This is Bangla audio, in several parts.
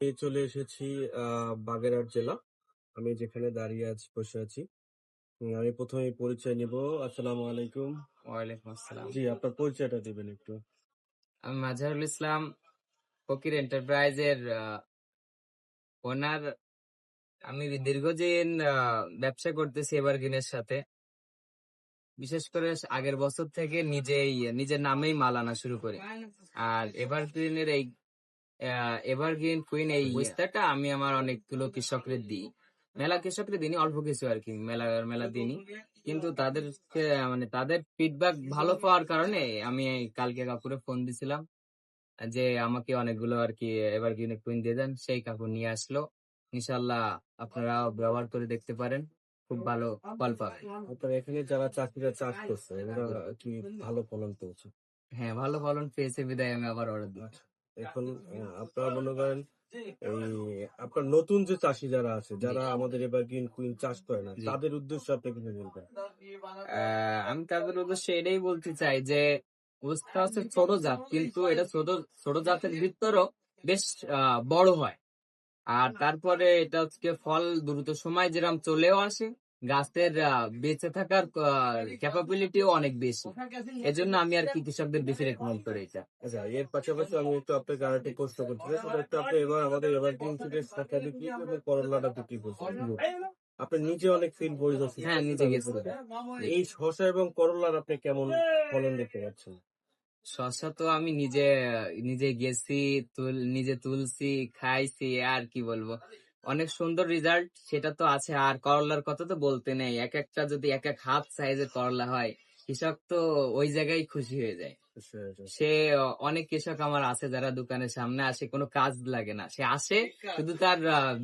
চলে এসেছি বাগেরহাট জেলা। আমি যেখানে দাঁড়িয়ে আছি বসে আছি। আমি প্রথমে পরিচয় নিব। আসসালামু আলাইকুম। ওয়ালাইকুম আসসালাম। জি আপনার পরিচয়টা দিবেন একটু। আমি মাজহারুল ইসলাম ফকির এন্টারপ্রাইজের ওনার। আমি দীর্ঘদিন ব্যবসা করতেছি এভারগ্রিনের সাথে। বিশেষ করে আগের বছর থেকে নিজেই নিজের নামেই মাল আনা শুরু করি। আর এভারগ্রিনের এই এভারগ্রিন কুইন এই বিস্তারটা আমি আমার অনেকগুলো কৃষকদের দিই। মেলা কৃষকদের দিনই অল্প কিছু আর কি মেলা মেলা দিনই কিন্তু তাদেরকে মানে তাদের ফিডব্যাক ভালো পাওয়ার কারণে আমি কালকে কাকুরে ফোন দিছিলাম যে আমাকে অনেকগুলো আর কি এবার কিনে কুইন দিয়ে দেন সেই কাকু নিয়ে আসলো। ইনশাল্লাহ আপনারা ব্যবহার করে দেখতে পারেন খুব ভালো ফল পাবেন এখানে যারা চাকরিরা চাষ করছে কি ভালো ফলন পেয়েছে? হ্যাঁ ভালো ফলন পেয়েছে বিদায় আমি আবার অর্ডার দিই এখন আপনারা মনে করেন এই আপনার নতুন যে চাষি যারা আছে যারা আমাদের এবার গ্রিন কুইন চাষ করে না। তাদের উদ্দেশ্যে আপনি কিন্তু বলবেন? আমি তাদের উদ্দেশ্যে এটাই বলতে চাই যে অবস্থা হচ্ছে ছোট জাত কিন্তু এটা ছোট ছোট জাতের ভিতরও বেশ বড় হয়। আর তারপরে এটা হচ্ছে ফল দ্রুত সময় যেরকম চলেও আসে গাছের বেঁচে থাকার ক্যাপাবিলিটিও অনেক বেশি। এজন্য আমি আর কি কৃষকদের বেশি রেকমেন্ড করি এটা। আচ্ছা এর পাশাপাশি আমি একটু আপনাকে আর একটা প্রশ্ন করতে চাই। সেটা আপনি এবার আমাদের এবার শাখা বিক্রি এবং করলাটা বিক্রি করছেন। আপনি নিজে অনেক ফিল করেছেন হ্যাঁ নিজে গেছি। এই শসা এবং করলার আপনি কেমন ফলন দেখতে পাচ্ছেন? শসা তো আমি নিজে নিজে গেছি তুল নিজে তুলছি খাইছি আর কি বলব? অনেক সুন্দর রেজাল্ট সেটা তো আছে আর করলার কথা তো বলতে নেই। এক একটা যদি এক এক হাত সাইজের করলা হয় কৃষক তো ওই জায়গায় খুশি হয়ে যায়। সে অনেক কৃষক আমার আছে যারা দোকানের সামনে আসে কোনো কাজ লাগে না। সে আসে শুধু তার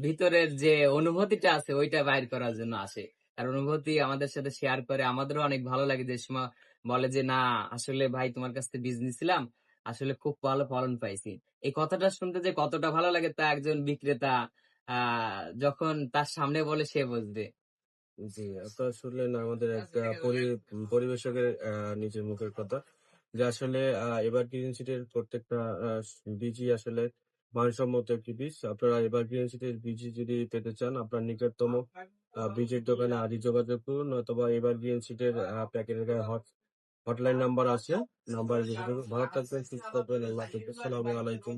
ভিতরের যে অনুভূতিটা আছে ওইটা বাইর করার জন্য আসে। তার অনুভূতি আমাদের সাথে শেয়ার করে আমাদেরও অনেক ভালো লাগে। যে সময় বলে যে না আসলে ভাই তোমার কাছ থেকে বীজ নিছিলাম আসলে খুব ভালো ফলন পাইছি। এই কথাটা শুনতে যে কতটা ভালো লাগে তা একজন বিক্রেতা যখন তার সামনে বলে সে বুঝবে। জি আপনারা শুনলেন আমাদের একটা পরিবেশকের নিজের মুখের কথা। যে আসলে এবার গ্রিন সিটের প্রত্যেকটা বীজই আসলে মানসম্মত একটি বীজ আপনারা এবার গ্রিন সিটের বীজ যদি পেতে চান আপনার নিকটতম বীজের দোকানে আদি যোগাযোগ করুন অথবা এবার গ্রিন সিটের প্যাকেটের গায়ে হট হটলাইন নাম্বার আছে। নাম্বার ভালো থাকবেন সুস্থ থাকবেন আল্লাহ। আসসালামু আলাইকুম